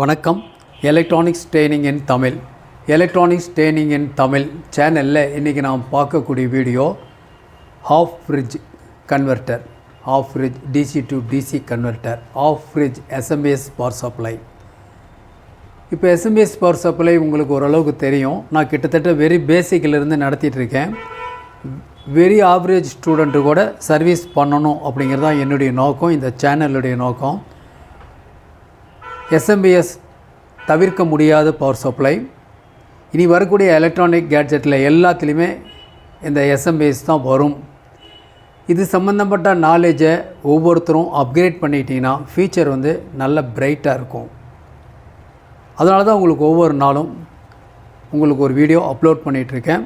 வணக்கம். Electronics training in Tamil electronics training in Tamil சேனலில் இன்றைக்கி நாம் பார்க்கக்கூடிய video half bridge converter half bridge DC to DC converter half bridge SMPS power supply இப்போ SMPS power supply உங்களுக்கு ஓரளவுக்கு தெரியும். நான் கிட்டத்தட்ட வெரி பேசிக்கிலிருந்து நடத்திட்டுருக்கேன் வெரி ஆவரேஜ் ஸ்டூடெண்ட்டு கூட சர்வீஸ் பண்ணணும் அப்படிங்கிறது தான் என்னுடைய நோக்கம் இந்த சேனலுடைய நோக்கம். எஸ்எம்பிஎஸ் தவிர்க்க முடியாத பவர் சப்ளை இனி வரக்கூடிய எலக்ட்ரானிக் கேட்ஜெட்டில் எல்லாத்துலேயுமே இந்த எஸ்எம்பிஎஸ் தான் வரும். இது சம்மந்தப்பட்ட நாலேஜை ஒவ்வொருத்தரும் அப்கிரேட் பண்ணிக்கிட்டிங்கன்னா ஃபியூச்சர் வந்து நல்ல பிரைட்டாக இருக்கும். அதனால தான் உங்களுக்கு ஒவ்வொரு நாளும் உங்களுக்கு ஒரு வீடியோ அப்லோட் பண்ணிகிட்ருக்கேன்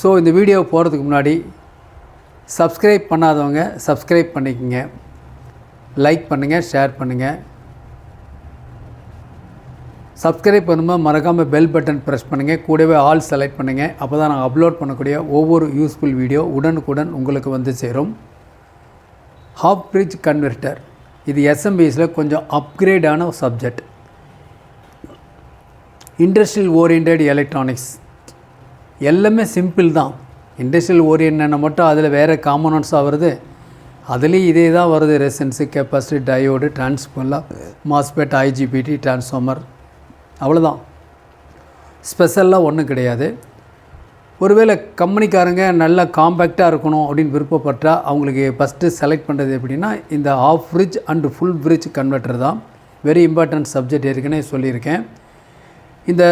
ஸோ இந்த வீடியோ போகிறதுக்கு முன்னாடி சப்ஸ்கிரைப் பண்ணாதவங்க சப்ஸ்கிரைப் பண்ணிக்கோங்க. லைக் பண்ணுங்கள் ஷேர் பண்ணுங்கள் சப்ஸ்கிரைப் பண்ணும்போது மறக்காமல் பெல் பட்டன் ப்ரெஸ் பண்ணுங்கள் கூடவே ஆல் செலக்ட் பண்ணுங்கள் அப்போ தான் நாங்கள் அப்லோட் பண்ணக்கூடிய ஒவ்வொரு யூஸ்ஃபுல் வீடியோ உடனுக்குடன் உங்களுக்கு வந்து சேரும். ஹாஃப் பிரிட்ஜ் கன்வெர்ட்டர் இது எஸ்எம்பிஎஸில் கொஞ்சம் அப்கிரேடான சப்ஜெக்ட் இண்டஸ்ட்ரியல் ஓரியன்ட் எலக்ட்ரானிக்ஸ் எல்லாமே சிம்பிள் தான். இண்டஸ்ட்ரியல் ஓரியன்ட்னா மட்டும் அதில் வேறு காமனன்ஸாக வருது. அதுலேயும் இதே தான் வருது ரெசன்ஸு கெப்பாசிட்டி டயோடு டிரான்ஸ்போலாம் மாஸ்பெட் ஐஜிபிடி டிரான்ஸ்ஃபார்மர். அவ்வளோதான் ஸ்பெஷலாக ஒன்றும் கிடையாது. ஒருவேளை கம்பெனிக்காரங்க நல்லா காம்பேக்டாக இருக்கணும் அப்படின்னு விருப்பப்பட்டால் அவங்களுக்கு ஃபஸ்ட்டு செலக்ட் பண்ணுறது எப்படின்னா இந்த half bridge and full bridge converter தான். வெரி இம்பார்ட்டன்ட் சப்ஜெக்ட் ஏற்கனவே சொல்லியிருக்கேன். இந்த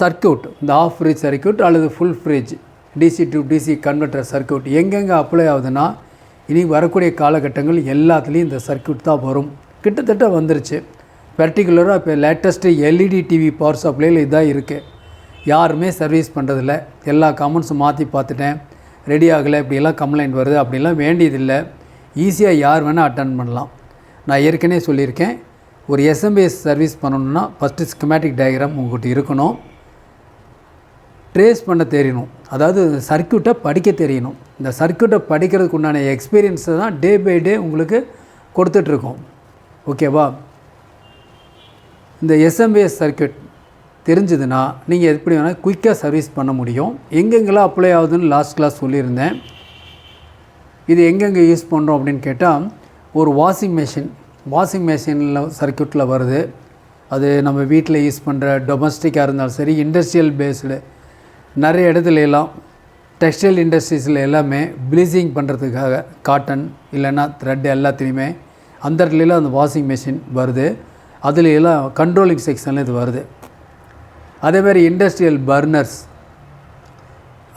சர்க்கியூட் இந்த ஆஃப் ஃப்ரிட்ஜ் சர்க்கியூட் அல்லது full bridge DC to DC converter circuit எங்கெங்கே அப்ளை ஆகுதுன்னா இனி வரக்கூடிய காலகட்டங்கள் எல்லாத்துலேயும் இந்த சர்க்கியூட் தான் வரும். கிட்டத்தட்ட வந்துருச்சு. பர்டிகுலராக இப்போ லேட்டஸ்ட்டு எல்இடி டிவி பவர் சப்ளையில் இதான் இருக்குது யாருமே சர்வீஸ் பண்ணுறதில்ல எல்லா கமெண்ட்ஸும் மாற்றி பார்த்துட்டேன். ரெடி ஆகலை இப்படியெல்லாம் கம்ப்ளைண்ட் வருது அப்படிலாம் வேண்டியதில்லை. ஈஸியாக யார் வேணால் அட்டன் பண்ணலாம். நான் ஏற்கனவே சொல்லியிருக்கேன். ஒரு எஸ்எம்பிஎஸ் சர்வீஸ் பண்ணணுன்னா ஃபஸ்ட்டு ஸ்கிமேட்டிக் டயக்ராம் உங்கள்கிட்ட இருக்கணும். ட்ரேஸ் பண்ண தெரியணும். அதாவது சர்க்கியூட்டை படிக்க தெரியணும். இந்த சர்க்கியூட்டை படிக்கிறதுக்கு உண்டான எக்ஸ்பீரியன்ஸை தான் டே பை டே உங்களுக்கு கொடுத்துட்ருக்கோம். ஓகேவா? இந்த எஸ்எம்பிஎஸ் சர்க்கியூட் தெரிஞ்சதுன்னா நீங்கள் எப்படி வேணால் குயிக்காக சர்வீஸ் பண்ண முடியும். எங்கெங்கெல்லாம் அப்ளை ஆகுதுன்னு லாஸ்ட் கிளாஸ் சொல்லியிருந்தேன். இது எங்கெங்கே யூஸ் பண்ணுறோம் அப்படின்னு கேட்டால் ஒரு வாஷிங் மிஷின் வாஷிங் மிஷினில் சர்க்கியூட்டில் வருது. அது நம்ம வீட்டில் யூஸ் பண்ணுற டொமஸ்டிக்காக இருந்தாலும் சரி இண்டஸ்ட்ரியல் பேஸ்டு நிறைய இடத்துல எல்லாம் டெக்ஸ்டைல் இண்டஸ்ட்ரீஸில் எல்லாமே ப்ளீச்சிங் பண்ணுறதுக்காக காட்டன் இல்லைன்னா த்ரெட் எல்லாத்துலேயுமே அந்த இடத்துலலாம் அந்த வாஷிங் மிஷின் வருது. அதில் எல்லாம் கண்ட்ரோலிங் செக்ஷனில் இது வருது. அதேமாதிரி இண்டஸ்ட்ரியல் பர்னர்ஸ்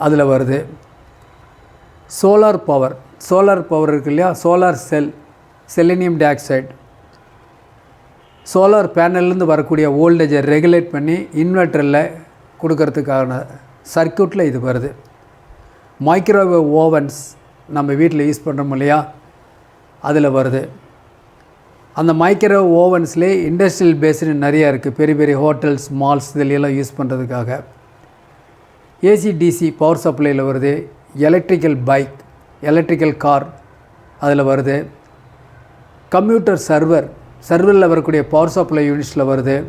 அதில் வருது. சோலார் பவர் சோலார் பவர் இருக்கு இல்லையா? Solar cell selenium dioxide solar பேனல்லேருந்து வரக்கூடிய வோல்டேஜை ரெகுலேட் பண்ணி இன்வெர்ட்டரில் கொடுக்கறதுக்கான சர்க்கியூட்டில் இது வருது. மைக்ரோவேவ் ஓவன்ஸ் நம்ம வீட்டில் யூஸ் பண்ணுறோம் இல்லையா? அதில் வருது. அந்த மைக்ரோவேவ் ஓவன்ஸ்லேயே இண்டஸ்ட்ரியல் பேஸ்டு நிறையா இருக்குது பெரிய பெரிய ஹோட்டல்ஸ் மால்ஸ் இதிலெல்லாம் யூஸ் பண்ணுறதுக்காக ஏசிடிசி பவர் சப்ளையில் வருது. எலக்ட்ரிக்கல் பைக் எலக்ட்ரிக்கல் கார் அதில் வருது. கம்ப்யூட்டர் சர்வர் சர்வரில் வரக்கூடிய பவர் சப்ளை யூனிட்ஸில் வருது.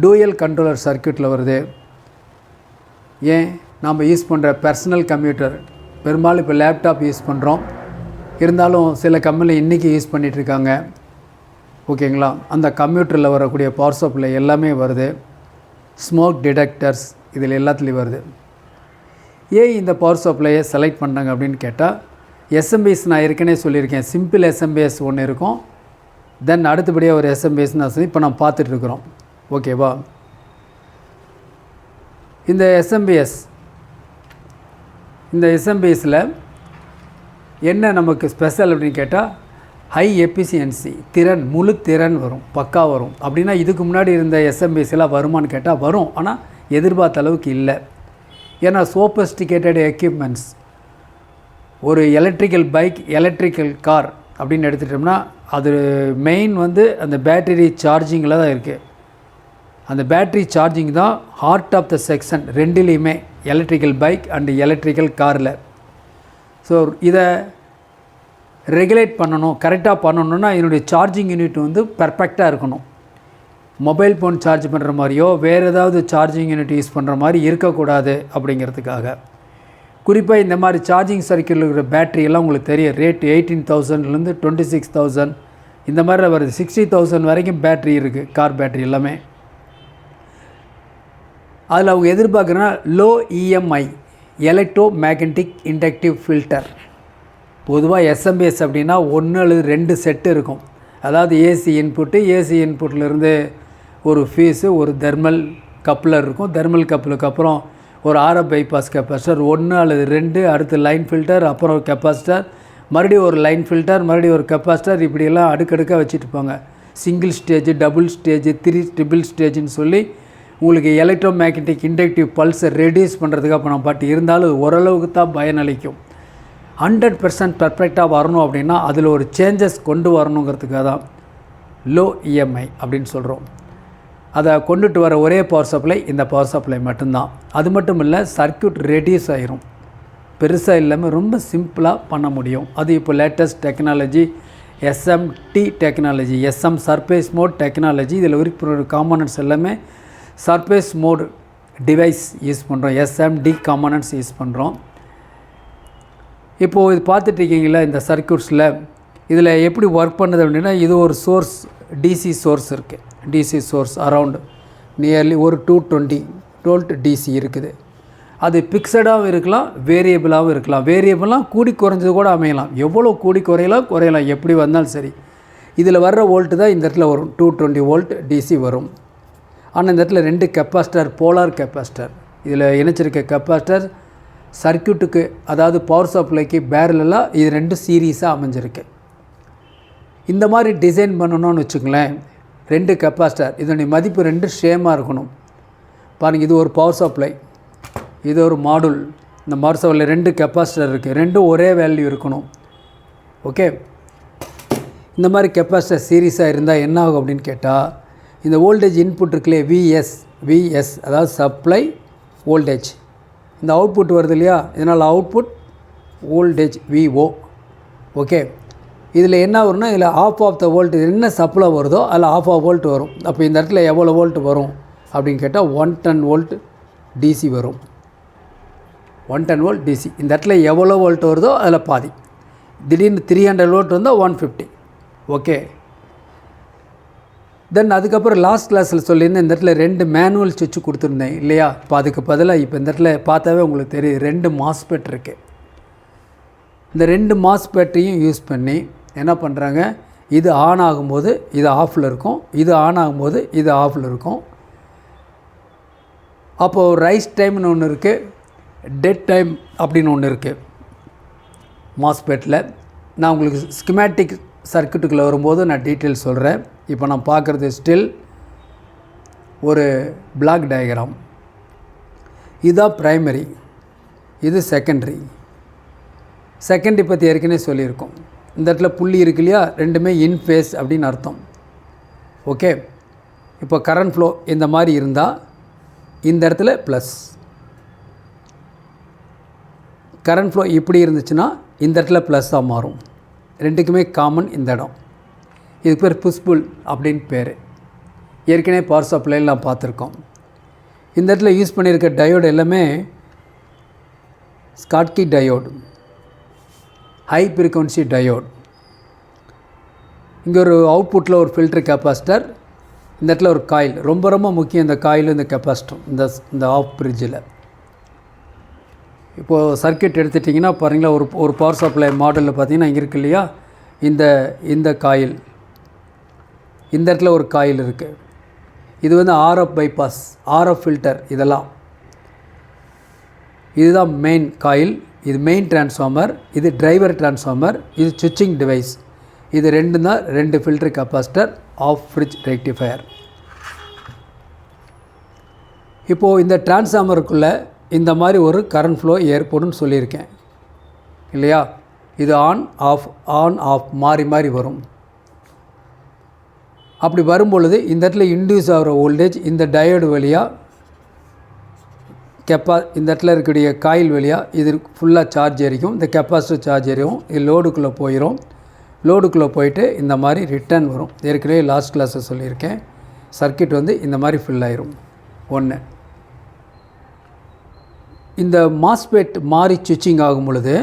டூயல் கண்ட்ரோலர் சர்க்கியூட்டில் வருது. ஏன் நாம் யூஸ் பண்ணுற பர்சனல் கம்ப்யூட்டர் பெரும்பாலும் இப்போ லேப்டாப் யூஸ் பண்ணுறோம் இருந்தாலும் சில கம்பெனி இன்றைக்கி யூஸ் பண்ணிகிட்ருக்காங்க ஓகேங்களா அந்த கம்ப்யூட்டரில் வரக்கூடிய பவர் எல்லாமே வருது. ஸ்மோக் டிடெக்டர்ஸ் இதில் எல்லாத்துலேயும் வருது. ஏன் இந்த பவர் சப்ளையை செலக்ட் பண்ணுறாங்க அப்படின்னு கேட்டால் எஸ்எம்பிஎஸ் நான் ஏற்கனவே சொல்லியிருக்கேன். சிம்பிள் எஸ்எம்பிஎஸ் ஒன்று இருக்கும். தென் அடுத்தபடியாக ஒரு எஸ்எம்பிஎஸ் நான் சொல்லி இப்போ நான் பார்த்துட்ருக்குறோம் ஓகேவா இந்த எஸ்எம்பிஎஸ் இந்த எஸ்எம்பிஎஸில் என்ன நமக்கு ஸ்பெஷல் அப்படின்னு கேட்டால் ஹை எஃபிஷியன்சி திறன் முழு திறன் வரும் பக்கா வரும். அப்படின்னா இதுக்கு முன்னாடி இருந்த எஸ்எம்பிஎஸ்லாம் வருமானு கேட்டால் வரும். ஆனால் எதிர்பார்த்த அளவுக்கு இல்லை. ஏன்னா சோபஸ்டிகேட்டட் எக்யூப்மெண்ட்ஸ் ஒரு எலக்ட்ரிக்கல் பைக் எலக்ட்ரிக்கல் கார் அப்படின்னு எடுத்துட்டோம்னா அது மெயின் வந்து அந்த பேட்டரி சார்ஜிங்கில் தான் இருக்குது அந்த பேட்ரி சார்ஜிங் தான் ஹார்ட் ஆஃப் த செக்ஷன் ரெண்டுலேயுமே எலக்ட்ரிக்கல் பைக் அண்டு எலக்ட்ரிக்கல் காரில் ஸோ இதை ரெகுலேட் பண்ணணும் கரெக்டாக பண்ணணுன்னா என்னுடைய சார்ஜிங் யூனிட் வந்து பர்ஃபெக்டாக இருக்கணும். மொபைல் ஃபோன் சார்ஜ் பண்ணுற மாதிரியோ வேறு ஏதாவது சார்ஜிங் யூனிட் யூஸ் பண்ணுற மாதிரி இருக்கக்கூடாது அப்படிங்கிறதுக்காக. குறிப்பாக இந்த மாதிரி சார்ஜிங் சர்க்கியூட்டில் இருக்கிற பேட்டரியெல்லாம் உங்களுக்கு தெரியும். ரேட் எயிட்டீன் தௌசண்ட்லேருந்து டுவெண்ட்டி சிக்ஸ் தௌசண்ட் இந்த மாதிரி வருது. சிக்ஸ்டி தௌசண்ட் வரைக்கும் பேட்டரி இருக்குது கார் பேட்டரி எல்லாமே. அதில் அவங்க எதிர்பார்க்குறேன்னா low EMI electromagnetic inductive filter பொதுவாக எஸ்எம்பிஎஸ் அப்படின்னா ஒன்று அல்லது ரெண்டு செட்டு இருக்கும். அதாவது ஏசி இன்புட்டு ஏசி இன்புட்லேருந்து ஒரு ஃபீஸு ஒரு தெர்மல் கப்ளர் இருக்கும். தெர்மல் கப்பலுக்கு அப்புறம் ஒரு ஆர்எஃப் பைபாஸ் கெப்பாசிட்டர் ஒன்று அல்லது ரெண்டு அடுத்து லைன் ஃபில்டர் அப்புறம் கெப்பாசிட்டர் மறுபடியும் ஒரு லைன் ஃபில்டர் மறுபடியும் ஒரு கெப்பாசிட்டர் இப்படியெல்லாம் அடுக்கடுக்காக வச்சுட்டு போங்க single stage double stage three triple ஸ்டேஜ்னு சொல்லி உங்களுக்கு எலக்ட்ரோ மேக்னட்டிக் இண்டக்டிவ் பல்ஸை ரெடியூஸ் பண்ணுறதுக்காக பணம் பாட்டு இருந்தாலும் ஓரளவுக்கு தான் பயனளிக்கும். ஹண்ட்ரட் பர்சன்ட் பர்ஃபெக்டாக வரணும் அப்படின்னா அதில் ஒரு சேஞ்சஸ் கொண்டு வரணுங்கிறதுக்காக தான் லோ இஎம்ஐ அப்படின்னு சொல்கிறோம் அதை கொண்டுட்டு வர ஒரே பவர் சப்ளை இந்த பவர் சப்ளை மட்டும்தான். அது மட்டும் இல்லை சர்க்யூட் ரெடியூஸ் ஆகிரும் பெருசாக இல்லாமல் ரொம்ப சிம்பிளாக பண்ண முடியும். அது இப்போ latest technology SMT technology SM surface mode technology இதில் இருக்கிற காம்பனன்ட்ஸ் எல்லாமே சர்ஃபேஸ் மோட் டிவைஸ் யூஸ் பண்ணுறோம் எஸ்எம்டி காம்பனன்ட்ஸ் யூஸ் பண்ணுறோம் இப்போது இது பார்த்துட்ருக்கீங்களா இந்த சர்க்யூட்ஸில் இதில் எப்படி ஒர்க் பண்ணுது அப்படின்னா இது ஒரு சோர்ஸ் டிசி சோர்ஸ் இருக்குது டிசி சோர்ஸ் அரவுண்டு நியர்லி ஒரு டூ டுவெண்ட்டி டுவெல்ட் டிசி இருக்குது. அது பிக்சடாகவும் இருக்கலாம் வேரியபிளாகவும் இருக்கலாம். வேரியபிளாக கூடி குறைஞ்சது கூட அமையலாம். எவ்வளோ கூடி குறையலாம் குறையலாம். எப்படி வந்தாலும் சரி. இதில் வர்ற வோல்ட்டு தான் இந்த இடத்துல வரும். டூ டுவெண்ட்டி வோல்ட் டிசி வரும். ஆனால் இந்த இடத்துல ரெண்டு கெப்பாசிட்டர் போலார் கெப்பாசிட்டர். இதில் இணைச்சிருக்க கெப்பாசிட்டர் சர்க்யூட்டுக்கு அதாவது பவர் சப்ளைக்கு பேரலெல்லாம் இது ரெண்டு சீரீஸாக அமைஞ்சிருக்கு. இந்த மாதிரி டிசைன் பண்ணணும்னு வச்சுங்களேன் ரெண்டு கெப்பாசிட்டர். இதனுடைய மதிப்பு ரெண்டு சேமாக இருக்கணும். பாருங்கள் இது ஒரு பவர் சப்ளை இது ஒரு மாடுல் இந்த பவர் சப்ளை ரெண்டு கெப்பாசிட்டர் இருக்குது ரெண்டும் ஒரே வேல்யூ இருக்கணும். ஓகே இந்த மாதிரி கெப்பாசிட்டர் சீரீஸாக இருந்தால் என்ன ஆகும் அப்படின்னு கேட்டால் இந்த வோல்டேஜ் இன்புட் இருக்குல்லையே விஎஸ் விஎஸ் அதாவது சப்ளை வோல்டேஜ் இந்த அவுட்புட் வருது இல்லையா? இதனால் அவுட்புட் வோல்டேஜ் விஓ ஓகே இதில் என்ன வரும்னா இதில் ஆஃப் ஆஃப் த வோல்ட் என்ன சப்ளை வருதோ அதில் ஆஃப் ஆஃப் வோல்ட் வரும். அப்போ இந்த இடத்துல எவ்வளோ வோல்ட் வரும் அப்படின்னு கேட்டால் ஒன் டென் வோல்ட் டிசி வரும். ஒன் டென் வோல்ட் டிசி இந்த இடத்துல எவ்வளோ வோல்ட் வருதோ அதில் பாதி. திடீர்னு த்ரீ ஹண்ட்ரட் வோல்ட் வந்தால் ஒன் ஃபிஃப்டி ஓகே தென் அதுக்கப்புறம் லாஸ்ட் கிளாஸில் சொல்லியிருந்தேன் இந்த இடத்துல ரெண்டு மேனுவல் சுவிட்ச் கொடுத்துருந்தேன். இல்லையா? இப்போ அதுக்கு பதிலாக இப்போ இந்த இடத்துல பார்த்தாவே உங்களுக்கு தெரியும் ரெண்டு மாஸ்பெட் இருக்குது இந்த ரெண்டு மாஸ்பெட்டையும் யூஸ் பண்ணி என்ன பண்ணுறாங்க இது ஆன் ஆகும்போது இது ஆஃபில் இருக்கும். இது ஆன் ஆகும்போது இது ஆஃபில் இருக்கும். அப்போது ரைஸ் டைம்னு ஒன்று இருக்குது டெட் டைம் அப்படின்னு ஒன்று இருக்குது மாஸ்பெட்டில் நான் உங்களுக்கு ஸ்கிமேட்டிக் சர்க்கியூட்டுக்குள்ளே வரும்போது நான் டீட்டெயில் சொல்கிறேன் இப்போ நான் பார்க்குறது ஸ்டில் ஒரு பிளாக் டயக்ராம் இதுதான் ப்ரைமரி இது செகண்டரி செகண்டரி பற்றி ஏற்கனவே சொல்லியிருக்கோம். இந்த இடத்துல புள்ளி இருக்கு இல்லையா? ரெண்டுமே இன் ஃபேஸ் அப்படின்னு அர்த்தம். ஓகே இப்போ கரண்ட் ஃப்ளோ இந்த மாதிரி இருந்தால் இந்த இடத்துல ப்ளஸ் கரண்ட் ஃப்ளோ இப்படி இருந்துச்சுன்னா இந்த இடத்துல ப்ளஸ்ஸாக மாறும். ரெண்டுக்குமே காமன் இந்த இடம். இதுக்கு பேர் புஷ்புல் அப்படின்னு பேர். ஏற்கனவே பவர் சப்ளைலாம் பார்த்துருக்கோம். இந்த இடத்துல யூஸ் பண்ணியிருக்க டயோடு எல்லாமே Schottky diode high frequency diode இங்கே ஒரு அவுட்புட்டில் ஒரு ஃபில்டர் கெப்பாசிட்டர் இந்த இடத்துல ஒரு காயில் ரொம்ப ரொம்ப முக்கியம் இந்த காயில் இந்த கெப்பாசிட்டர் இந்த இந்த ஆஃப் பிரிட்ஜில் இப்போது சர்க்கியூட் எடுத்துட்டிங்கன்னா பாருங்களா ஒரு ஒரு பவர் சப்ளை மாடலில் பார்த்தீங்கன்னா இங்கே இருக்கு இல்லையா? இந்த இந்த காயில் இந்த இடத்துல ஒரு காயில் இருக்குது இது வந்து ஆர்எஃப் பைபாஸ் ஆர்எஃப் ஃபில்டர் இதெல்லாம். இதுதான் மெயின் காயில் இது மெயின் டிரான்ஸ்ஃபார்மர் இது டிரைவர் டிரான்ஸ்ஃபார்மர் இது சுவிட்சிங் டிவைஸ் இது ரெண்டு தான் ரெண்டு filter capacitor half bridge rectifier இப்போது இந்த டிரான்ஸ்ஃபார்மருக்குள்ளே இந்த மாதிரி ஒரு கரண்ட் ஃப்ளோ ஏற்படும்னு சொல்லியிருக்கேன். இல்லையா? இது ஆன் ஆஃப் ஆன் ஆஃப் மாறி மாறி வரும். அப்படி வரும்பொழுது இந்த இடத்துல இன்டியூஸ் ஆகிற வோல்டேஜ் இந்த டயோடு வழியாக கெப்பா இந்த இடத்துல இருக்கக்கூடிய காயில் வழியாக இது ஃபுல்லாக சார்ஜ் எரிக்கும் இந்த கெப்பாசிட்டர் சார்ஜ் எரியும் இது லோடுக்குள்ளே போயிடும் லோடுக்குள்ளே போயிட்டு இந்த மாதிரி ரிட்டர்ன் வரும். ஏற்கனவே லாஸ்ட் கிளாஸில் சொல்லியிருக்கேன். சர்க்கியூட் வந்து இந்த மாதிரி ஃபில் ஆயிரும். ஒன்று இந்த மாஸ்பெட் மாறி சுவிட்சிங் ஆகும் பொழுது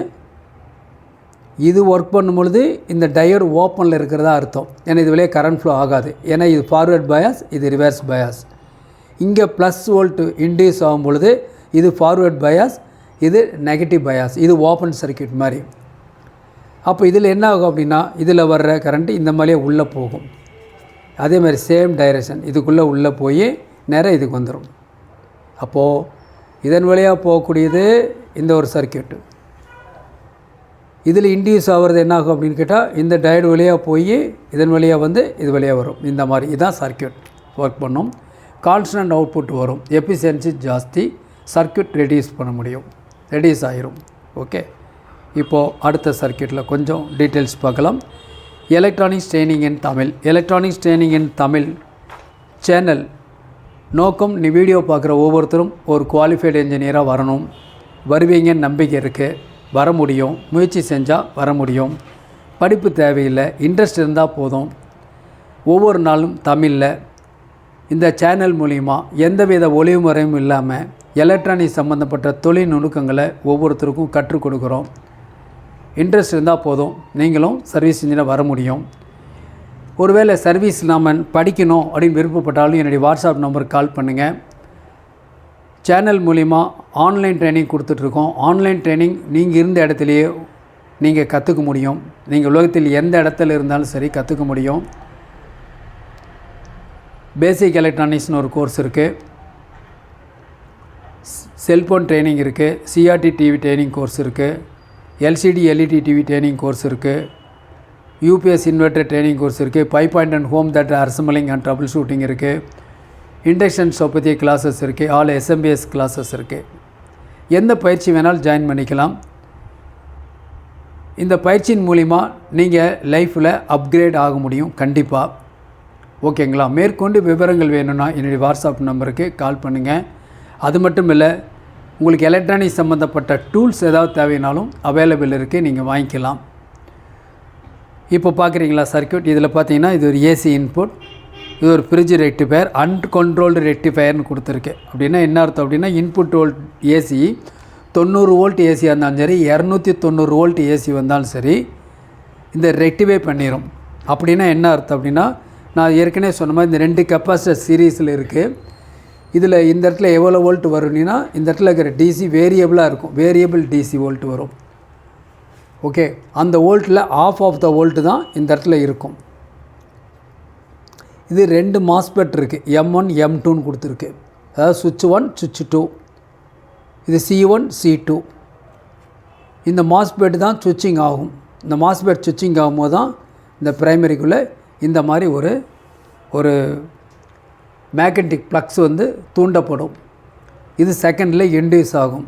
இது ஒர்க் பண்ணும் பொழுது இந்த டயர் ஓப்பனில் இருக்கிறதா அர்த்தம். ஏன்னா இது வழியாக கரண்ட் ஃப்ளோ ஆகாது. ஏன்னா இது ஃபார்வேர்ட் பயாஸ் இது ரிவர்ஸ் பயாஸ் இங்கே ப்ளஸ் வோல்ட் இன்டியூஸ் ஆகும் பொழுது இது ஃபார்வேர்ட் பயாஸ் இது நெகட்டிவ் பயாஸ் இது ஓப்பன் சர்க்கியூட் மாதிரி அப்போ இதில் என்ன ஆகும் அப்படின்னா இதில் வர்ற கரண்ட்டு இந்த மாதிரியே உள்ளே போகும். அதே மாதிரி சேம் டைரெக்ஷன் இதுக்குள்ளே உள்ளே போய் நேராக இதுக்கு வந்துடும் அப்போது இதன் வழியாக போகக்கூடியது இந்த ஒரு சர்க்கியூட்டு. இதில் இன்டியூஸ் ஆகிறது என்னாகும் அப்படின்னு கேட்டால் இந்த டயடு வழியாக போய் இதன் வழியாக வந்து இது வழியாக வரும். இந்த மாதிரி இதுதான் சர்க்கியூட் ஒர்க் பண்ணும். கான்ஸ்டன்ட் அவுட்புட் வரும். எஃபிஷியன்சி ஜாஸ்தி. சர்க்கியூட் ரெடியூஸ் பண்ண முடியும். ரெடியூஸ் ஆயிரும். ஓகே? இப்போது அடுத்த சர்க்கியூட்டில் கொஞ்சம் டீட்டெயில்ஸ் பார்க்கலாம். Electronics training in Tamil. Electronics training in Tamil channel நோக்கம் நீ வீடியோ பார்க்குற ஒவ்வொருத்தரும் ஒரு குவாலிஃபைடு இன்ஜினியராக வரணும். வருவீங்கன்னு நம்பிக்கை இருக்குது வர முடியும். முயற்சி செஞ்சால் வர முடியும். படிப்பு தேவையில்லை. இன்ட்ரெஸ்ட் இருந்தால் போதும். ஒவ்வொரு நாளும் தமிழில். இந்த சேனல் மூலிமா எந்தவித ஒளிவு முறையும் இல்லாமல் எலக்ட்ரானிக் சம்மந்தப்பட்ட தொழில் நுணுக்கங்களை ஒவ்வொருத்தருக்கும் கற்றுக் கொடுக்குறோம். இன்ட்ரெஸ்ட் இருந்தால் போதும். நீங்களும் சர்வீஸ் இன்ஜினியர் வர முடியும். ஒருவேளை சர்வீஸ் இல்லாமல் படிக்கணும் அப்படின்னு விருப்பப்பட்டாலும் என்னுடைய வாட்ஸ்அப் நம்பருக்கு கால் பண்ணுங்கள் சேனல் மூலிமா ஆன்லைன் ட்ரைனிங் கொடுத்துட்ருக்கோம். ஆன்லைன் ட்ரைனிங் நீங்கள் இருந்த இடத்துலையே நீங்கள் கற்றுக்க முடியும். நீங்கள் உலகத்தில் எந்த இடத்துல இருந்தாலும் சரி கற்றுக்க முடியும். பேசிக் எலக்ட்ரானிக்ஸ்னு ஒரு கோர்ஸ் இருக்குது செல்ஃபோன் ட்ரைனிங் இருக்குது சிஆர்டி டிவி ட்ரைனிங் கோர்ஸ் இருக்குது LCD LED TV training course இருக்குது யூபிஎஸ் இன்வெர்டர் ட்ரைனிங் கோர்ஸ் இருக்குது five point and home that assembling and troubleshooting இருக்குது இண்டக்ஷன் பற்றிய கிளாஸஸ் இருக்குது ஆல் எஸ்எம்பிஎஸ் கிளாஸஸ் இருக்குது எந்த பயிற்சி வேணாலும் ஜாயின் பண்ணிக்கலாம். இந்த பயிற்சியின் மூலிமா நீங்கள் லைஃப்பில் அப்கிரேட் ஆக முடியும். கண்டிப்பாக ஓகேங்களா மேற்கொண்டு விவரங்கள் வேணும்னா என்னுடைய வாட்ஸ்அப் நம்பருக்கு கால் பண்ணுங்கள் அது மட்டும் இல்லை உங்களுக்கு எலக்ட்ரானிக் சம்மந்தப்பட்ட டூல்ஸ் ஏதாவது தேவைனாலும் அவைலபிள் இருக்குது நீங்கள் வாங்கிக்கலாம். இப்போ பார்க்குறீங்களா சர்க்கியூட்? இதில் பார்த்தீங்கன்னா இது ஒரு ஏசி இன்புட். இது ஒரு ஃப்ரிட்ஜ் ரெக்டிஃபயர் அன்கண்ட்ரோல்டு ரெக்டிஃபயர்னு கொடுத்துருக்கு. அப்படின்னா என்ன அர்த்தம் அப்படின்னா இன்புட் வோல்ட் ஏசி தொண்ணூறு வோல்ட் ஏசியாக இருந்தாலும் சரி இரநூத்தி தொண்ணூறு வோல்ட் ஏசி வந்தாலும் சரி இந்த ரெக்டிஃபை பண்ணிடும் அப்படின்னா என்ன அர்த்தம் அப்படின்னா நான் ஏற்கனவே சொன்ன மாதிரி இந்த ரெண்டு கெப்பாசிட்டர் சீரீஸில் இருக்குது இதில் இந்த இடத்துல எவ்வளோ வோல்ட் வரும்னா இந்த இடத்துல இருக்கிற டிசி வேரியபிளாக இருக்கும். வேரியபிள் டிசி வோல்ட் வரும். ஓகே அந்த வோல்ட்டில் ஆஃப் ஆஃப் த வோல்ட்டு தான் இந்த இடத்துல இருக்கும். இது ரெண்டு மாஸ்பெட் இருக்குது எம் ஒன் எம் டூன்னு கொடுத்துருக்கு. அதாவது சுவிட்ச் ஒன் சுவிட்ச் டூ இது சி ஒன் சி டூ இந்த மாஸ்பெட் தான் சுவிட்சிங் ஆகும். இந்த மாஸ்பெட் சுவிட்சிங் ஆகும்போது தான் இந்த ப்ரைமரிக்குள்ளே இந்த மாதிரி ஒரு ஒரு மேக்னட்டிக் ப்ளக்ஸ் வந்து தூண்டப்படும். இது செகண்டில் இன்டியூஸ் ஆகும்.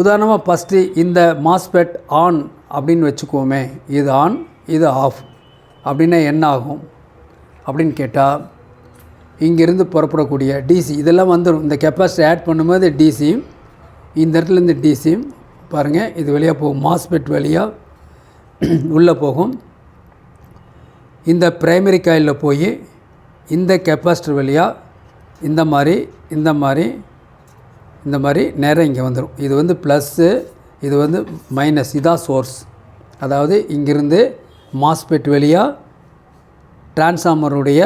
உதாரணமாக ஃபஸ்ட்டு இந்த மாஸ்பெட் ஆன் அப்படின்னு வச்சுக்குவோமே இது ஆன் இது ஆஃப் அப்படின்னா என்ன ஆகும்? அப்படின்னு கேட்டால் இங்கேருந்து புறப்படக்கூடிய டிசி இதெல்லாம் வந்துடும் இந்த கெப்பாசிட்டி ஆட் பண்ணும்போது டிசி இந்த இடத்துலேருந்து டிசி பாருங்கள் இது வழியாக போகும். மாஸ்பெட் வழியாக உள்ளே போகும். இந்த ப்ரைமரி காயிலில் போய் இந்த கெப்பாசிட்டர் வழியாக இந்த மாதிரி இந்த மாதிரி இந்த மாதிரி நேரம் இங்கே வந்துடும். இது வந்து ப்ளஸ்ஸு இது வந்து மைனஸ். இதான் சோர்ஸ். அதாவது இங்கிருந்து மாஸ்பெட் வழியாக டிரான்ஸ்ஃபார்மருடைய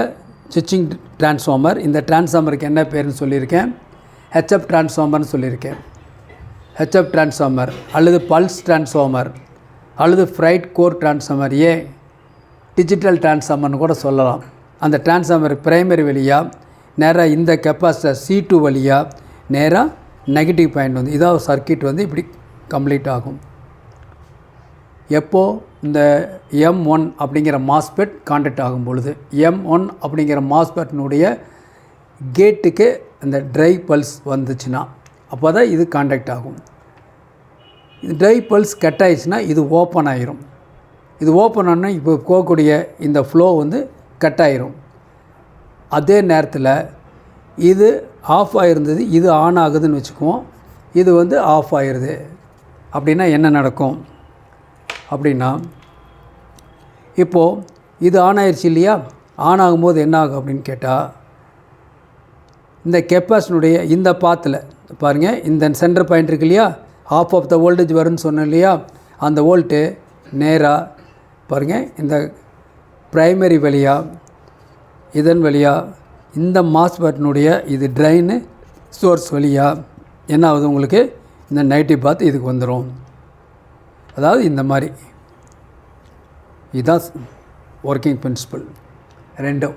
சுவிட்சிங் டிரான்ஸ்ஃபார்மர். இந்த டிரான்ஸ்ஃபார்மருக்கு என்ன பேருன்னு சொல்லியிருக்கேன்? ஹெச்எப் டிரான்ஸ்ஃபார்மர்னு சொல்லியிருக்கேன். ஹெச்எப் டிரான்ஸ்ஃபார்மர் அல்லது பல்ஸ் டிரான்ஸ்ஃபார்மர் அல்லது ferrite core transformer. A digital டிரான்ஸ்ஃபார்மர்னு கூட சொல்லலாம். அந்த டிரான்ஸ்ஃபார்மர் பிரைமரி வழியாக நேராக இந்த கெப்பாசிட்டர் சி டூ வழியாக நேராக நெகட்டிவ் பாயிண்ட் வந்து இதாக சர்க்கியூட் வந்து இப்படி கம்ப்ளீட் ஆகும். எப்போது இந்த எம் ஒன் அப்படிங்கிற மாஸ்பெட் கான்டாக்ட் ஆகும் பொழுது எம் ஒன் அப்படிங்கிற மாஸ்பெட்டினுடைய கேட்டுக்கு அந்த ட்ரை பல்ஸ் வந்துச்சுன்னா அப்போ தான் இது கான்டாக்ட் ஆகும். இது ட்ரை பல்ஸ் கட் ஆயிடுச்சுன்னா இது ஓப்பன் ஆயிரும். இது ஓப்பன் ஆனால் இப்போ போகக்கூடிய இந்த ஃப்ளோ வந்து கட் ஆயிரும் அதே நேரத்தில் இது ஆஃப் ஆகிருந்தது இது ஆன் ஆகுதுன்னு வச்சுக்குவோம். இது வந்து ஆஃப் ஆயிடுது அப்படின்னா என்ன நடக்கும்? அப்படின்னா இப்போது இது ஆன் ஆயிடுச்சு இல்லையா? ஆன் ஆகும்போது என்ன ஆகும் அப்படின்னு கேட்டால் இந்த கெப்பாசினுடைய இந்த பாத்தில் பாருங்கள் இந்த சென்டர் பாயிண்ட் இருக்கு இல்லையா? ஆஃப் ஆஃப் த வோல்டேஜ் வரும்னு சொன்னேன் இல்லையா? அந்த வோல்ட்டு நேராக பாருங்கள் இந்த ப்ரைமரி வழியாக இதன் வழியாக இந்த மாஸ்பெட்டினுடைய இது ட்ரைனு சோர்ஸ் வழியாக என்ன ஆகுது உங்களுக்கு இந்த நைட்டி பார்த்து இதுக்கு வந்துடும் அதாவது இந்த மாதிரி. இதுதான் ஒர்க்கிங் பிரின்சிபல் ரெண்டும்.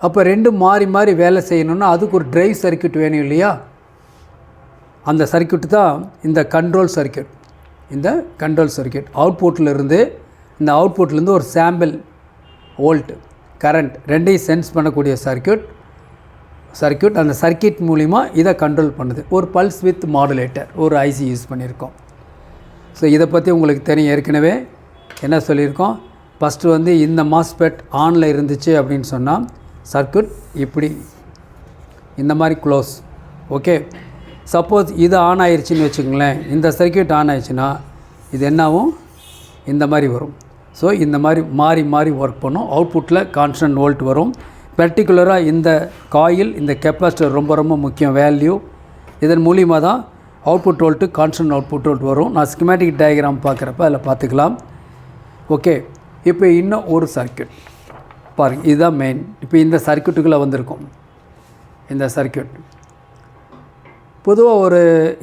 அப்போ ரெண்டும் மாறி மாறி வேலை செய்யணும்னா அதுக்கு ஒரு ட்ரைவ் சர்க்யூட் வேணும் இல்லையா? அந்த சர்க்யூட் தான் இந்த கண்ட்ரோல் சர்க்யூட் இந்த கண்ட்ரோல் சர்க்யூட் அவுட்புட்டில் இருந்து இந்த அவுட்புட்லேருந்து ஒரு சாம்பிள் வோல்ட் கரண்ட் ரெண்டையும் சென்ஸ் பண்ணக்கூடிய சர்க்யூட் சர்க்கியூட் அந்த சர்க்கியூட் மூலிமா இதை கண்ட்ரோல் பண்ணுது. ஒரு பல்ஸ் வித் மாடுலேட்டர் ஒரு ஐசி யூஸ் பண்ணியிருக்கோம். ஸோ இதை பற்றி உங்களுக்கு தெரியும். ஏற்கனவே என்ன சொல்லியிருக்கோம்? ஃபஸ்ட்டு வந்து இந்த மாஸ்பெட் ஆனில் இருந்துச்சு அப்படின்னு சொன்னால் சர்க்கியூட் இப்படி இந்த மாதிரி க்ளோஸ் ஓகே சப்போஸ் இது ஆன் ஆயிடுச்சின்னு வச்சுக்கோங்களேன். இந்த சர்க்யூட் ஆன் ஆயிடுச்சுன்னா இது என்னாகும் இந்த மாதிரி வரும். ஸோ இந்த மாதிரி மாறி மாறி ஒர்க் பண்ணும். அவுட்புட்டில் கான்ஸ்டன்ட் வோல்ட் வரும். பர்டிகுலராக இந்த காயில் இந்த கெப்பாசிட்டர் ரொம்ப ரொம்ப முக்கியம் வேல்யூ இதன் மூலியமாக தான் output volt constant output volt வரும். நான் ஸ்கிமேட்டிக் டயக்ராம் பார்க்குறப்ப அதில் பார்த்துக்கலாம். ஓகே இப்போ இன்னும் ஒரு சர்க்யூட் பாருங்கள் இதுதான் மெயின் இப்போ இந்த சர்க்கியூட்டுக்குள்ளே வந்திருக்கும். இந்த சர்க்யூட் பொதுவாக ஒரு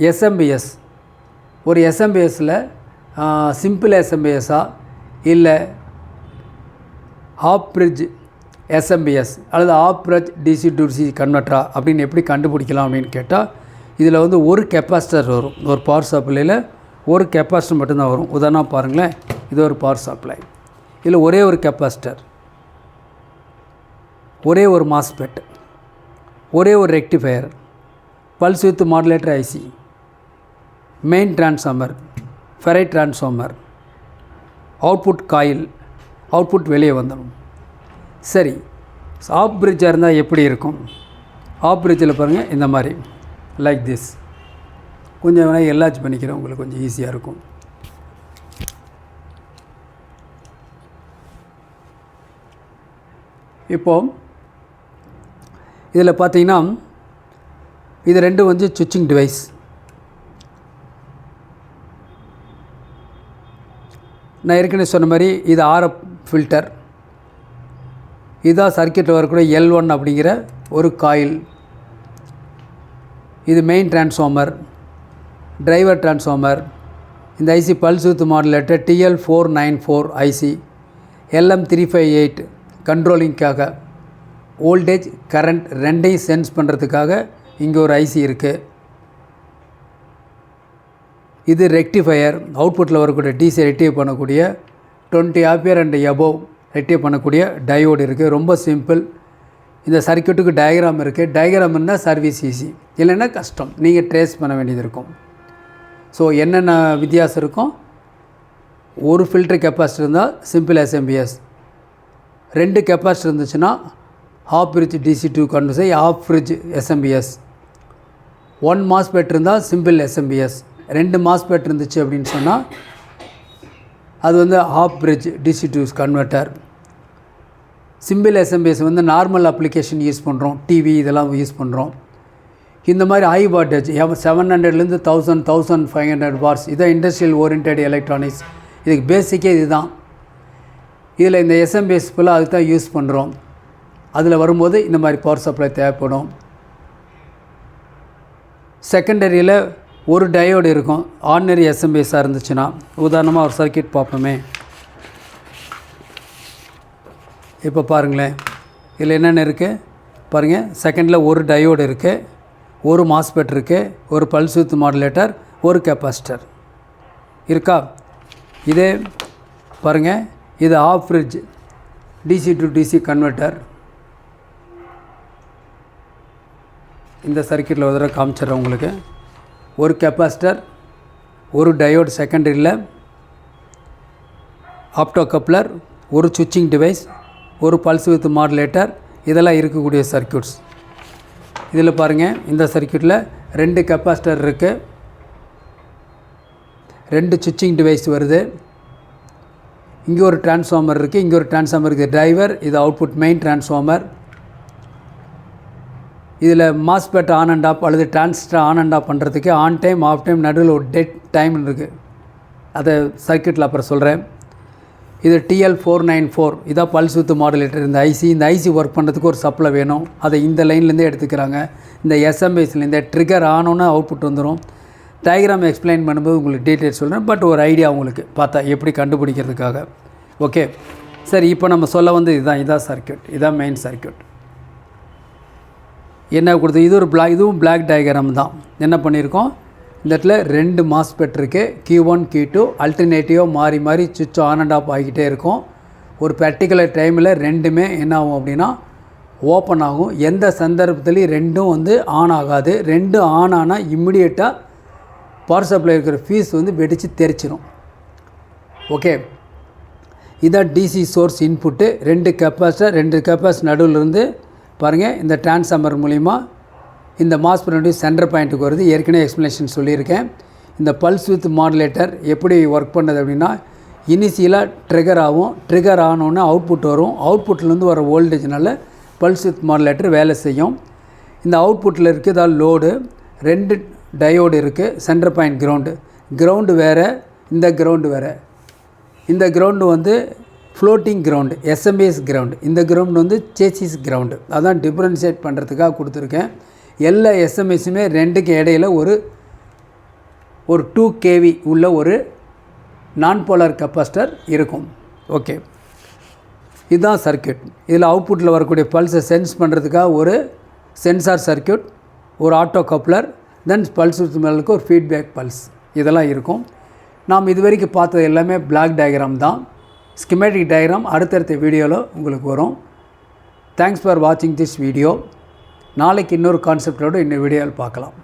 எஸ்எம்பிஎஸ் ஒரு எஸ்எம்பிஎஸ்சில் சிம்பிள் எஸ்எம்பிஎஸ்ஸாக இல்லை ஆப்ரிட்ஜ் எஸ்எம்பிஎஸ் அல்லது half bridge DC to DC கன்வெர்ட்டரா அப்படின்னு எப்படி கண்டுபிடிக்கலாம் அப்படின்னு கேட்டால் இதில் வந்து ஒரு கெப்பாசிட்டர் வரும். ஒரு பவர் சப்ளையில் ஒரு கெப்பாசிட்டர் மட்டும்தான் வரும். உதாரணம் பாருங்களேன் இது ஒரு பவர் சப்ளை இதில் ஒரே ஒரு கெப்பாசிட்டர் ஒரே ஒரு மாஸ்பெட் ஒரே ஒரு rectifier pulse width modulator IC main transformer ferrite transformer output coil output வெளியே வந்துடும். சரி ஆஃப் பிரிட்ஜாக இருந்தால் எப்படி இருக்கும்? ஆஃப் பிரிட்ஜில் பாருங்கள் இந்த மாதிரி. லைக் திஸ் கொஞ்சம் வேணால் எல்லாச்சும் பண்ணிக்கிறேன் உங்களுக்கு கொஞ்சம் ஈஸியாக இருக்கும். இப்போது இதில் பார்த்தீங்கன்னா இது ரெண்டும் வந்து சுவிட்சிங் டிவைஸ் நான் ஏற்கனவே சொன்ன மாதிரி இது ஆர்எஃப் ஃபில்டர் இதுதான் சர்க்கியூட்டில் வரக்கூடிய எல் ஒன் அப்படிங்கிற ஒரு காயில் இது மெயின் டிரான்ஸ்ஃபார்மர் டிரைவர் டிரான்ஸ்ஃபார்மர் இந்த IC pulse width modulator TL four nine four IC LM three five eight கண்ட்ரோலிங்க்காக voltage current ரெண்டையும் சென்ஸ் பண்ணுறதுக்காக இங்கே ஒரு ஐசி இருக்குது இது ரெக்டிஃபையர் அவுட்புட்டில் வரக்கூடிய டிசி ரெக்டிஃபை பண்ணக்கூடிய twenty ampere and above rectify பண்ணக்கூடிய டயோடு இருக்குது ரொம்ப சிம்பிள் இந்த சர்க்கியூட்டுக்கு டயக்ராம் இருக்குது டயக்ராம் இருந்தால் சர்வீஸ் ஈஸி இல்லைன்னா கஷ்டம். நீங்கள் ட்ரேஸ் பண்ண வேண்டியது இருக்கும். ஸோ என்னென்ன வித்தியாசம் இருக்கும்? ஒரு ஃபில்டர் கெப்பாசிட்டி இருந்தால் சிம்பிள் எஸ்எம்பிஎஸ் ரெண்டு கெப்பாசிட்டி இருந்துச்சுன்னா half bridge DC to கன்வர்ஸை half bridge SMPS one MOSFET இருந்தால் சிம்பிள் எஸ்எம்பிஎஸ் ரெண்டு மாஸ்பெட் இருந்துச்சு அப்படின்னு சொன்னால் அது வந்து half bridge DC to converter simple SMPS வந்து நார்மல் அப்ளிகேஷன் யூஸ் பண்ணுறோம் டிவி இதெல்லாம் யூஸ் பண்ணுறோம் இந்த மாதிரி ஹை வாட்டேஜ் செவன் ஹண்ட்ரட்லேருந்து thousand thousand five hundred watts இதான் இண்டஸ்ட்ரியல் ஓரியன்ட் எலக்ட்ரானிக்ஸ் இதுக்கு பேசிக்கே இதுதான். இதில் இந்த எஸ்எம்பிஎஸ் ஃபுல்லாக அதுக்கு தான் யூஸ் பண்ணுறோம் அதில் வரும்போது இந்த மாதிரி பவர் சப்ளை தேவைப்படும். செகண்டரியில் ஒரு டயோடு இருக்கும். ஆர்டினரி எஸ்எம்பிஎஸ்ஸாக இருந்துச்சுன்னா உதாரணமாக ஒரு சர்க்கியூட் பார்ப்போமே. இப்போ பாருங்களேன். இதில் என்னென்ன இருக்குது பாருங்கள் செகண்டில் ஒரு டயோடு இருக்குது ஒரு மாஸ்பெட் இருக்குது ஒரு பல்ஸ் வித் மாடுலேட்டர் ஒரு கெப்பாசிட்டர் இருக்கா? இதே பாருங்கள் இது half bridge DC to DC converter இந்த சர்க்கியூட்டில் ஒரு தடவை காமிச்சிடுறேன் உங்களுக்கு. ஒரு கெப்பாசிட்டர் ஒரு டயோடு செகண்டரியில் ஆப்டோ கப்ளர் ஒரு சுவிட்சிங் டிவைஸ் ஒரு பல்ஸ் வித் மாடுலேட்டர் இதெல்லாம் இருக்கக்கூடிய சர்க்கியூட்ஸ் இதில் பாருங்கள் இந்த சர்க்கியூட்டில் ரெண்டு கெப்பாசிட்டர் இருக்குது ரெண்டு சுவிட்சிங் டிவைஸ் வருது. இங்கே ஒரு டிரான்ஸ்ஃபார்மர் இருக்குது இங்கே ஒரு டிரான்ஸ்ஃபார்மர் இருக்குது டிரைவர் இது அவுட்புட் மெயின் டிரான்ஸ்ஃபார்மர் இதில் மாஸ்பெட் ஆன் அண்ட் ஆஃப் அல்லது டிரான்ஸ்டர் ஆன் அண்ட் ஆஃப் பண்ணுறதுக்கு ஆன் டைம் ஆஃப் டைம் நடுவில் ஒரு டெட் டைம் இருக்குது அதை சர்க்கியூட்டில் அப்புறம் சொல்கிறேன் இது டிஎல் ஃபோர் நைன் ஃபோர் இதான் பல்ஸ் வித் மாடுலேட்டர் இந்த ஐசி இந்த ஐசி ஒர்க் பண்ணுறதுக்கு ஒரு சப்ளை வேணும். அதை இந்த லைன்லேருந்தே எடுத்துக்கிறாங்க. இந்த எஸ்எம்எஸ்லேருந்து ட்ரிகர் ஆனோன்னு அவுட்புட் வந்துடும் டயக்ராம் எக்ஸ்பிளைன் பண்ணும்போது உங்களுக்கு டீட்டெயில்ஸ் சொல்கிறேன் பட் ஒரு ஐடியா உங்களுக்கு பார்த்தா எப்படி கண்டுபிடிக்கிறதுக்காக. ஓகே சரி இப்போ நம்ம சொல்ல வந்து இதுதான். இதான் சர்க்கியூட் இதான் மெயின் சர்க்கியூட் என்ன கொடுத்து இது ஒரு பிளா இதுவும் பிளாக் டயக்ராம் தான். என்ன பண்ணியிருக்கோம்? இந்த இடத்துல ரெண்டு மாஸ்பெட் இருக்குது கியூ ஒன் கியூ டூ அல்டர்னேட்டிவாக மாறி மாறி சுவிட்ச் ஆன் அண்ட் ஆஃப் ஆகிக்கிட்டே இருக்கும். ஒரு பர்டிகுலர் டைமில் ரெண்டுமே என்ன ஆகும் அப்படின்னா ஓப்பன் ஆகும். எந்த சந்தர்ப்பத்துலேயும் ரெண்டும் வந்து ஆன் ஆகாது. ரெண்டும் ஆன் ஆனால் இம்மிடியேட்டாக பவர் சப்ளை இருக்கிற ஃபீஸ் வந்து வெடித்து தெரிச்சிடும் ஓகே இதான் டிசி சோர்ஸ் இன்புட்டு ரெண்டு கெப்பாசிட்டர் ரெண்டு கெப்பாசிட்டி நடுவில் இருந்து பாருங்கள் இந்த டிரான்ஸ்ஃபார்மர் மூலிமா இந்த மாஸ்பிரனுடைய சென்டர் பாயிண்ட்டுக்கு வருது. ஏற்கனவே எக்ஸ்ப்ளனேஷன் சொல்லியிருக்கேன். இந்த பல்ஸ் வித் மாடுலேட்டர் எப்படி ஒர்க் பண்ணுது அப்படின்னா இனிஷியலாக ட்ரிகர் ஆகும். ட்ரிகர் ஆனோடனே அவுட்புட் வரும். அவுட்புட்லேருந்து வர வோல்டேஜ்னால பல்ஸ் வித் மாடுலேட்டர் வேலை செய்யும். இந்த அவுட்புட்டில் இருக்கிறதா லோடு ரெண்டு டயோடு இருக்குது சென்டர் பாயிண்ட் கிரவுண்டு கிரவுண்டு வேறு இந்த கிரவுண்டு வேறு. இந்த கிரவுண்டு வந்து ஃப்ளோட்டிங் கிரவுண்டு எஸ்எம்எஸ் கிரவுண்டு இந்த கிரவுண்டு வந்து சேசிஸ் கிரவுண்டு அதான் டிஃப்ரென்ஷியேட் பண்ணுறதுக்காக கொடுத்துருக்கேன். எல்லா எஸ்எம்எஸுமே ரெண்டுக்கு இடையில ஒரு ஒரு டூ கேவி உள்ள ஒரு நான் போலார் கெப்பாசிட்டர் இருக்கும். ஓகே இதுதான் சர்க்கியூட் இதில் அவுட்புட்டில் வரக்கூடிய பல்ஸை சென்ஸ் பண்ணுறதுக்காக ஒரு சென்சார் சர்க்கியூட் ஒரு ஆட்டோ கப்ளர் தென் பல்ஸ் மேலுக்கு ஒரு ஃபீட்பேக் பல்ஸ் இதெல்லாம் இருக்கும். நாம் இது வரைக்கும் பார்த்தது எல்லாமே பிளாக் டயக்ராம் தான். ஸ்கிமேட்டிக் டயக்ராம் அடுத்தடுத்த வீடியோவில் உங்களுக்கு வரும். தேங்க்ஸ் ஃபார் வாட்சிங் திஸ் வீடியோ நாளைக்கு இன்னொரு கான்செப்டோடு இன்னும் வீடியோவில் பார்க்கலாம்.